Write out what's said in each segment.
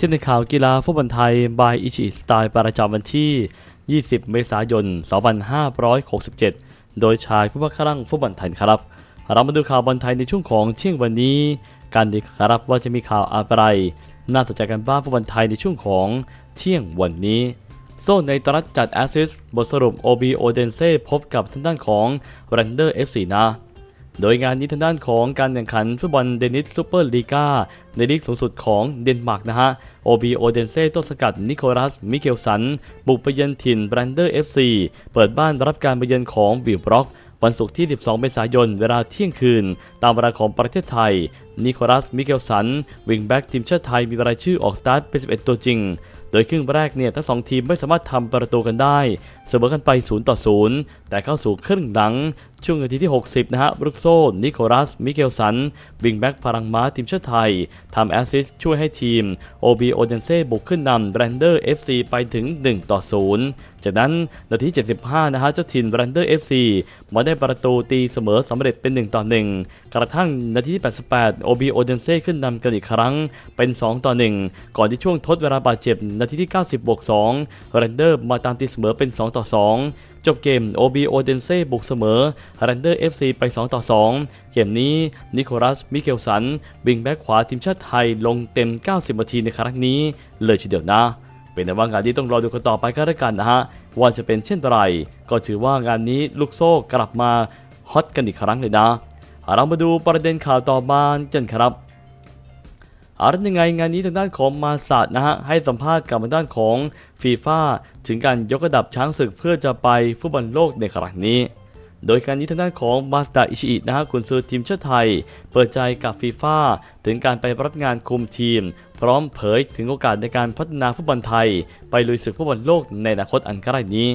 ที่ในข่าวกีฬาฟุตบอลไทย บายอิชิสไตล์ประจำวันที่ 20 เมษายน 2567 โดยชายผู้ว่าครั่งฟุตบอลไทยครับ เรามาดูข่าวบอลไทยในช่วงของเที่ยงวันนี้ การดีครับว่าจะมีข่าวอะไร น่าสนใจกันบ้างฟุตบอลไทยในช่วงของเที่ยงวันนี้ โซ่ในตรัสจัดแอสซิสต์บทสรุป OB o d e n s e พบกับทางด้านของ r a n d e r FC นะ โดยงานนี้ทางด้านของการแข่งขันฟุตบอลเดนิสซูเปอร์ลีกาในลีกสูงสุดของเดนมาร์กนะฮะ OB o d e n s e ต้นสกัดนิโคลัส มิเกลสัน บุกไปเยือนถิ่น b r a n d e r FC เอฟซีเปิดบ้านรับการไปเยือนของวิลบล็อก วันศุกร์ที่ 12 เมษายน เวลาเที่ยงคืน ตามเวลาของประเทศไทย นิโคลัส มิเกลสัน วิงแบ็กทีมชาติไทยมีรายชื่อออกสตาร์ทเป็น 11 ตัวจริง โดยครึ่งแรกเนี่ยทั้งสองทีมไม่สามารถทำประตูกันได้ เสมอกันไป 0 ต่อ 0 แต่เข้าสู่ครึ่งหลัง ช่วงนาทีที่ 60 นะฮะบรุกโซ นิโคลัส มิเกลสัน วิงแบ็กพลังม้าทีมชาติไทยทำแอสซิสช่วยให้ทีม OB o d e n s e บุกขึ้นนำแบรนเดอร์ FC ไปถึง 1 ต่อ 0 จากนั้นนาที 75 นะฮะเจ้าถิ่นแบรนเดอร์ FC มาได้ประตูตีเสมอสำเร็จเป็น 1 ต่อ 1 กระทั่งนาทีที่ 88 OB o d e n s e ขึ้นนำกันอีกครั้งเป็น 2 ต่อ 1 ก่อนที่ช่วงทดเวลาบาดเจ็บนาทีที่ 90บวก2แรนเดอร์มาตามตีเสมอเป็น 2 ต่อ2 จบเกม OB o d e n s e บุกเสมอ r a n d e r FC ไป 2 ต่อ 2 เกมนี้นิโคลัส มิเกลสันวิงแบ็กขวาทีมชาติไทยลงเต็ม 90 นาทีในครั้งนี้ เลยทีเดียวนะ เป็นแต่ว่างานนี้ต้องรอดูกันต่อไปก็แล้วกันนะฮะ ว่าจะเป็นเช่นไรก็ถือว่างานนี้ลูกโซ่กลับมาฮอตกันอีกครั้งเลยนะเรามาดูประเด็นข่าวต่อมากันครับ เอาละยังไงงานนี้ทางด้านของมาสาดนะฮะให้สัมภาษณ์กับทางด้านของฟีฟ่าถึงการยกระดับช้างศึกเพื่อจะไปฟุตบอลโลกในครั้งนี้ โดยการนี้ทางด้านของมาสดาอิชิอินะฮะกุนซือทีมชาติไทย เปิดใจกับฟีฟ่าถึงการไปรับงานคุมทีม พร้อมเผยถึงโอกาสในการพัฒนาฟุตบอลไทย ไปลุยศึกฟุตบอลโลกในอนาคตอันใกล้นี้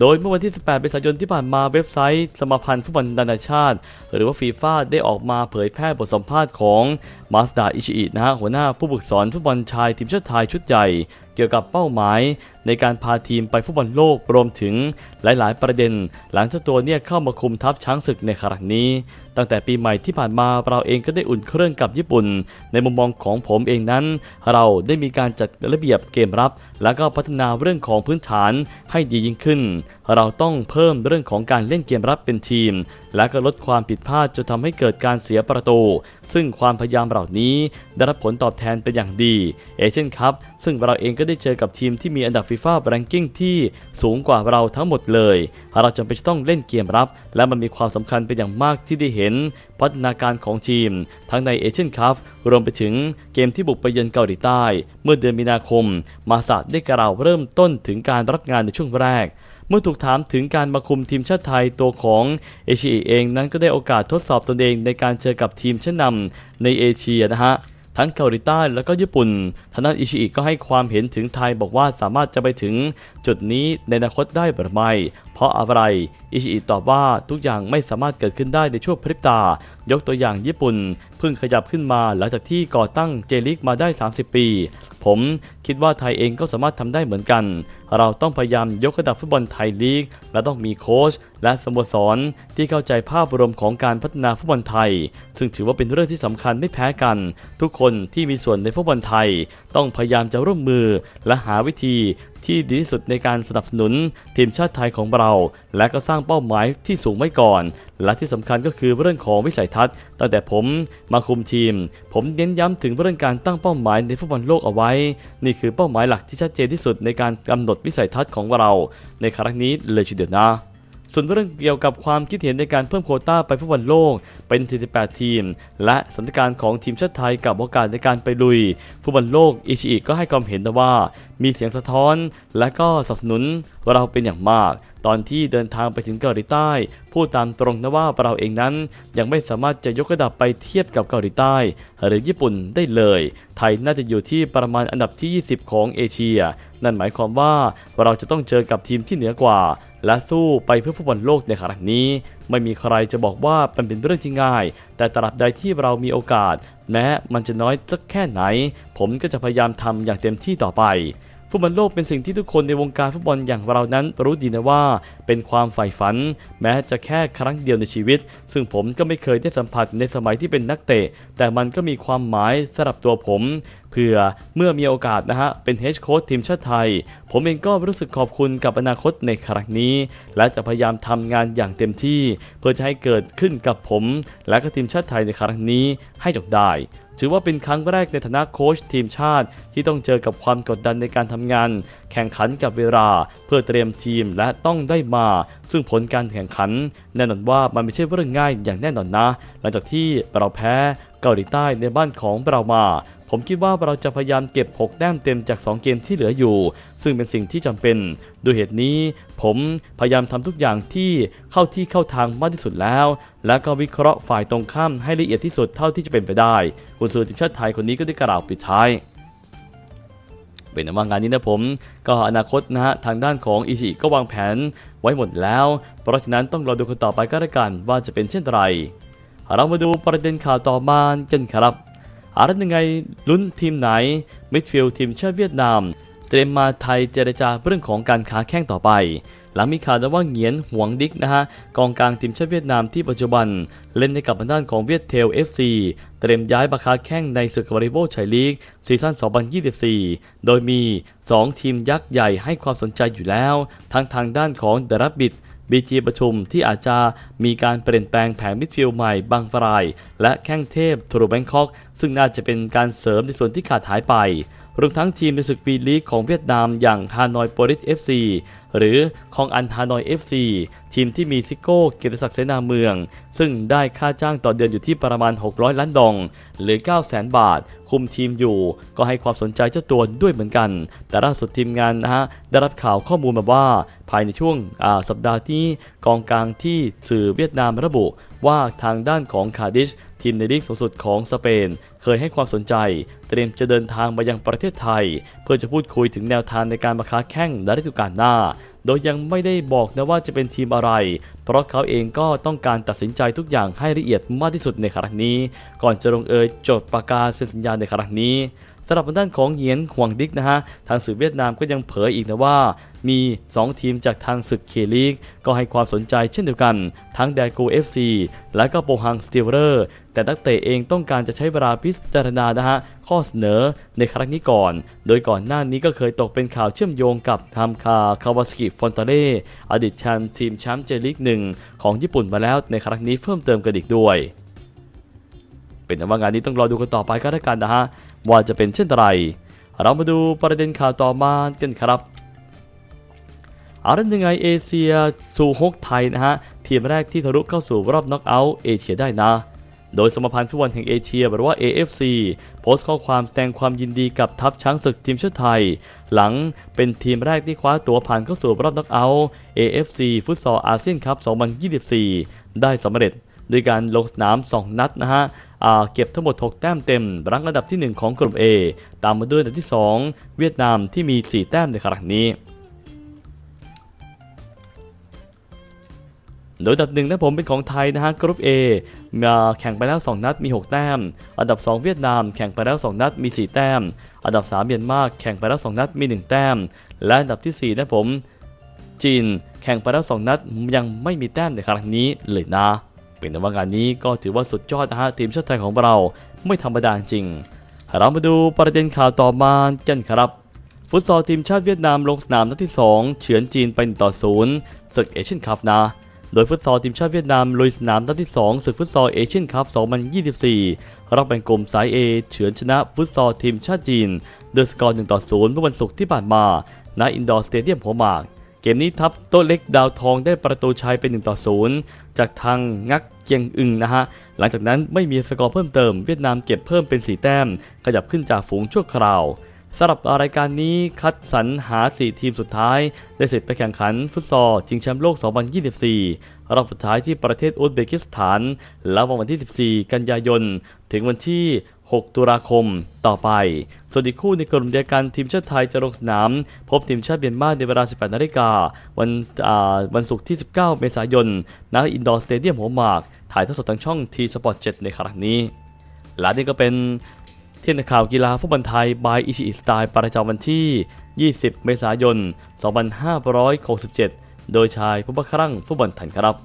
โดยเมื่อวันที่ 18 เมษายนที่ผ่านมาเว็บไซต์สมาพันธ์ฟุตบอลนานาชาติหรือว่าฟีฟ่าได้ออกมาเผยแพร่บทสัมภาษณ์ของมาสดาอิชิอินะฮะหัวหน้าผู้ฝึกสอนฟุตบอลชายทีมชาติไทยชุดใหญ่ เกี่ยวกับเป้าหมาย ในการพาทีมไปฟุตบอลโลกรวมถึงหลาย ๆ ประเด็น หลังจ้าตัวเนี่ยเข้ามาคุมทัพช้างศึกในครั้งนี้ ตั้งแต่ปีใหม่ที่ผ่านมาเราเองก็ได้อุ่นเครื่องกับญี่ปุ่น ในมุมมองของผมเองนั้น เราได้มีการจัดระเบียบเกมรับ แล้วก็พัฒนาเรื่องของพื้นฐานให้ดียิ่งขึ้น เราต้องเพิ่มเรื่องของการเล่นเกมรับเป็นทีม และก็ลดความผิดพลาดจนทำให้เกิดการเสียประตู ซึ่งความพยายามเหล่านี้ได้รับผลตอบแทนเป็นอย่างดี เอเช่นครับซึ่งเราเองก็ได้เจอกับทีมที่มีอันดับฟีฟ่าแรงกิ้งที่สูงกว่าเราทั้งหมดเลย เราจำเป็นต้องเล่นเกมรับ และมันมีความสำคัญเป็นอย่างมากที่ได้เห็นพัฒนาการของทีม ทั้งในเอเชียนคัพรวมไปถึงเกมที่บุกไปเยือนเกาหลีใต้ เมื่อเดือนมีนาคม มาสาได้กล่าวเริ่มต้นถึงการรับงานในช่วงแรก เมื่อถูกถามถึงการมาคุมทีมชาติไทยตัวของเอชีเองนั้นก็ได้โอกาสทดสอบตนเองในการเจอกับทีมชั้นนำในเอเชียนะฮะทั้งเกาหลีใต้แล้วก็ญี่ปุ่นทางด้านอิชิอิก็ให้ความเห็นถึงไทยบอกว่าสามารถจะไปถึงจุดนี้ในอนาคตได้หรือไม่ เพราะอะไร อิชิอิตอบว่าทุกอย่างไม่สามารถเกิดขึ้นได้ในช่วงพริบตา ยกตัวอย่างญี่ปุ่นเพิ่งขยับขึ้นมาหลังจากที่ก่อตั้งเจลิกมาได้ 30 ปี ผมคิดว่าไทยเองก็สามารถทำได้เหมือนกัน เราต้องพยายามยกระดับฟุตบอลไทยลีก และต้องมีโค้ชและสโมสรที่เข้าใจภาพรวมของการพัฒนาฟุตบอลไทย ซึ่งถือว่าเป็นเรื่องที่สำคัญไม่แพ้กัน ทุกคนที่มีส่วนในฟุตบอลไทย ต้องพยายามจะร่วมมือและหาวิธีที่ดีที่สุดในการสนับสนุนทีมชาติไทยของเรา และก็สร้างเป้าหมายที่สูงไว้ก่อน และที่สำคัญก็คือเรื่องของวิสัยทัศน์ ตั้งแต่ผมมาคุมทีม ผมเน้นย้ำถึงเรื่องการตั้งเป้าหมายในฟุตบอลโลกเอาไว้ นี่คือเป้าหมายหลักที่ชัดเจนที่สุดในการกำหนดวิสัยทัศน์ของเรา ในครั้งนี้เลยทีเดียวนะส่วนเรื่องเกี่ยวกับความคิดเห็นในการเพิ่มโควต้าไปฟุตบอลโลกเป็น 48 ทีม และสถานการณ์ของทีมชาติไทยกับโอกาสในการไปลุยฟุตบอลโลกอิชิอิก็ให้ความเห็นนะว่า มีเสียงสะท้อน และก็สนับสนุนเราเป็นอย่างมาก ตอนที่เดินทางไปถึงเกาหลีใต้ พูดตามตรงนะว่าเราเองนั้น ยังไม่สามารถจะยกระดับไปเทียบกับเกาหลีใต้ หรือญี่ปุ่นได้เลย ไทยน่าจะอยู่ที่ประมาณอันดับที่ 20 ของเอเชีย นั่นหมายความว่าเราจะต้องเจอกับทีมที่เหนือกว่า และสู้ไปเพื่อฟุตบอลโลกในครั้งนี้ ไม่มีใครจะบอกว่ามันเป็นเรื่องที่ง่าย แต่ตราบใดที่เรามีโอกาส แม้มันจะน้อยสักแค่ไหน ผมก็จะพยายามทำอย่างเต็มที่ต่อไป ฟุตบอลโลกเป็นสิ่งที่ทุกคนในวงการฟุตบอลอย่างเรานั้นรู้ดีนะว่า เป็นความใฝ่ฝัน แม้จะแค่ครั้งเดียวในชีวิต ซึ่งผมก็ไม่เคยได้สัมผัสในสมัยที่เป็นนักเตะ แต่มันก็มีความหมายสำหรับตัวผมเพื่อเมื่อมีโอกาสนะฮะ เป็นเฮดโค้ชทีมชาติไทย ผมเองก็รู้สึกขอบคุณกับอนาคตในครั้งนี้ และจะพยายามทำงานอย่างเต็มที่ เพื่อจะให้เกิดขึ้นกับผม และก็ทีมชาติไทยในครั้งนี้ให้จบได้ ถือว่าเป็นครั้งแรกในฐานะโค้ชทีมชาติ ที่ต้องเจอกับความกดดันในการทำงาน แข่งขันกับเวลา เพื่อเตรียมทีมและต้องได้มา ซึ่งผลการแข่งขัน แน่นอนว่ามันไม่ใช่เรื่องง่ายอย่างแน่นอนนะ หลังจากที่เราแพ้เกาหลีใต้ในบ้านของเรามา ผมคิดว่าเราจะพยายามเก็บ 6 แต้มเต็มจาก 2 เกมที่เหลืออยู่ ซึ่งเป็นสิ่งที่จำเป็นด้วยเหตุนี้ ผมพยายามทำทุกอย่างที่เข้าที่เข้าทางมากที่สุดแล้ว และก็วิเคราะห์ฝ่ายตรงข้ามให้ละเอียดที่สุดเท่าที่จะเป็นไปได้กุนซือทีมชาติไทยคนนี้ก็ได้กล่าวปิดท้ายเป็นว่างานนี้นะผม ก็อนาคตนะฮะทางด้านของอิชิก็วางแผนไว้หมดแล้ว เพราะฉะนั้นต้องรอดูกันต่อไปก็แล้วกันว่าจะเป็นเช่นไรเรามาดูประเด็นข่าวต่อมากันครับ อะไรยังไงลุ้นทีมไหนมิดฟิลด์ทีมชาติเวียดนาม เตรียมมาไทยเจรจาเรื่องของการค้าแข้งต่อไป หลังมีข่าวว่าเหงียนหวงดิกนะฮะกองกลางทีมชาติเวียดนามที่ปัจจุบัน เล่นในกับด้านของเวียดเทล FC เตรียมย้ายมาค้าแข้งในศึกวอลเลย์บอลไชลีกซีซั่น 2024 โดยมี 2 ทีมยักษ์ใหญ่ให้ความสนใจอยู่แล้ว ทั้งทางด้านของเดรับบิด บีจีประชุมที่อาจจะมีการเปลี่ยนแปลงแผนมิดฟิลด์ใหม่บางฟราย และแข้งเทพทรูแบงคอก ซึ่งน่าจะเป็นการเสริมในส่วนที่ขาดหายไป รวมทั้งทีมในศึกวีลีกของเวียดนามอย่างฮานอยโปลิส FC หรือคองอันฮานอย FC ทีมที่มีซิโก้เกียรติศักดิ์เสนาเมือง ซึ่งได้ค่าจ้างต่อเดือนอยู่ที่ประมาณ 600 ล้านดอง หรือ 900,000บาท คุมทีมอยู่ ก็ให้ความสนใจเจ้าตัวด้วยเหมือนกัน แต่ล่าสุดทีมงานนะฮะ ได้รับข่าวข้อมูลมาว่า ภายในช่วงสัปดาห์ที่กองกลางที่สื่อเวียดนามระบุว่าทางด้านของคาดิชทีมในลีกสูงสุดของสเปน เคยให้ความสนใจ เตรียมจะเดินทางมายังประเทศไทย เพื่อจะพูดคุยถึงแนวทางในการมาค้าแข่งในฤดูกาลหน้า โดยยังไม่ได้บอกนะว่าจะเป็นทีมอะไร เพราะเขาเองก็ต้องการตัดสินใจทุกอย่างให้ละเอียดมากที่สุดในครั้งนี้ ก่อนจะลงเอยจดประกาศเซ็นสัญญาในครั้งนี้ สำหรับด้านของเหยียนหวงดิกนะฮะทางสื่อเวียดนามก็ยังเผยอีกนะว่ามี 2 ทีมจากทางศึกเคลีก ก็ให้ความสนใจเช่นเดียวกัน ทั้งแดกู FC และก็โปฮังสตีเวอร์ แต่นักเตะเองต้องการจะใช้เวลาพิจารณานะฮะข้อเสนอในครั้งนี้ก่อน โดยก่อนหน้านี้ก็เคยตกเป็นข่าวเชื่อมโยงกับทามคาคาวาสกิฟอนตาเล่อดีตแชมป์ทีมแชมป์เจลีกหนึ่งของญี่ปุ่นมาแล้วในครั้งนี้เพิ่มเติมกันอีกด้วย เป็นว่างานนี้ต้องรอดูกันต่อไปก็แล้วกันนะฮะว่าจะเป็นเช่นไร เรามาดูประเด็นข่าวต่อมากันครับเอาเรื่องยังไงเอเชียสู่ฮกไทยนะฮะทีมแรกที่ทะลุเข้าสู่รอบน็อกเอาท์เอเชียได้นะ โดยสมาพันธ์ฟุตบอลแห่งเอเชียหรือว่า AFC โพสต์ข้อความแสดงความยินดีกับทัพช้างศึกทีมชาติไทย หลังเป็นทีมแรกที่คว้าตั๋วผ่านเข้าสู่รอบน็อกเอาท์ AFC ฟุตซอลอาเซียนคัพ 2024 ได้สำเร็จ ด้วยการลงสนาม 2 นัดนะฮะเก็บทั้งหมด 6 แต้มเต็ม รั้งอันดับที่ 1 ของกลุ่ม A ตามมาด้วยอันดับที่ 2 เวียดนามที่มี 4 แต้มในครั้งนี้ โดยอันดับหนึ่งนะผมเป็นของไทยนะฮะกรุ๊ป A มาแข่งไปแล้ว 2 นัดมี 6 แต้ม อันดับ 2 เวียดนามแข่งไปแล้ว 2 นัดมี 4 แต้ม อันดับ3เมียนมาแข่งไปแล้ว 2 นัดมี 1 แต้ม และอันดับที่4นะผมจีนแข่งไปแล้ว 2 นัดยังไม่มีแต้มในครั้งนี้เลยนะ เป็นแต่ว่างานนี้ก็ถือว่าสุดยอดนะฮะทีมชาติไทยของเราไม่ธรรมดาจริง เรามาดูประเด็นข่าวต่อมากันครับฟุตซอลทีมชาติเวียดนามลงสนามนัดที่ 2 เฉือนจีนไปต่อ0ศึกเอเชียนคัพนะ โดยฟุตซอลทีมชาติเวียดนามลุยสนามนัดที่ 2 ศึกฟุตซอลเอเชียนคัพ 2024 รอบแบ่งกลุ่มสาย A เฉือนชนะฟุตซอลทีมชาติจีนโดยสกอร์1ต่อ0เมื่อวันศุกร์ที่ผ่านมาณอินดอร์สเตเดียมหัวหมาก เกมนี้ทัพโต๊ะเล็กดาวทองได้ประตูชัยเป็น1ต่อ0จากทางงักเจียงอึงนะฮะ หลังจากนั้นไม่มีสกอร์เพิ่มเติมเวียดนามเก็บเพิ่มเป็น 4 แต้ม ขยับขึ้นจากฝูงชั่วคราวสำหรับรายการนี้คัดสรรหา 4 ทีมสุดท้าย ได้เสร็จไปแข่งขันฟุตซอลชิงแชมป์โลก 2024 รอบสุดท้ายที่ประเทศอุซเบกิสถาน แล้ววันที่ 14 กันยายน ถึงวันที่ 6 ตุลาคมต่อไป ส่วนอีกคู่ในกลุ่มเดียวกันทีมชาติไทยจะลงสนาม พบทีมชาติเมียนมาในเวลา 18 นาฬิกาวันวันศุกร์ที่ 19 เมษายนณอินดอร์สเตเดียมหัวหมาก ถ่ายทอดสดทางช่อง T Sport 7ในครั้งนี้ และนี่ก็เป็นเที่ยงข่าวกีฬาฟุตบอลไทย by อิชิอิสไตล์ประจำวันที่ 20 เมษายน 2567 โดยชายผู้บังคับฟุตบอลไทยครับ